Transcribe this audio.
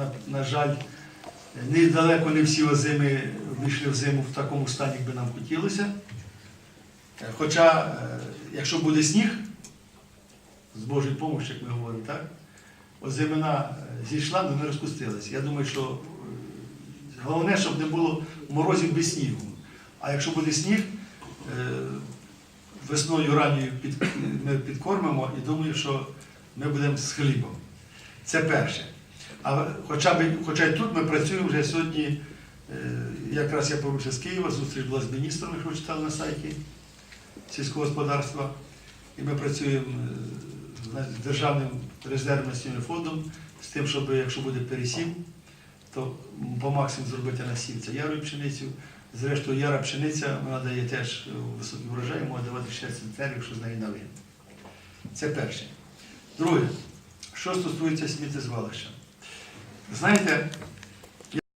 на, на жаль, недалеко не всі озими вийшли в зиму в такому стані, як би нам хотілося. Е, Хоча, е, якщо буде сніг, з Божою допомогою, як ми говоримо, так? Озимина е, зійшла, але не розпустилася. Я думаю, що головне, щоб не було морозів без снігу. А якщо буде сніг, весною ранньою під, ми підкормимо і думаю, що ми будемо з хлібом. Це перше. А хоча, б, хоча й тут ми працюємо вже сьогодні, е, якраз я повернувся з Києва, зустріч була з міністром, якщо читали на сайті сільського господарства. І ми працюємо е, з Державним резервним фондом з тим, щоб якщо буде пересів, то по максимуму зробити насів. Це ярою пшеницю. Зрештою, яра пшениця вона дає теж високий врожай, може давати 6 центнерів, якщо з неї налин. Це перше. Друге, що стосується сміттєзвалища. Знаєте,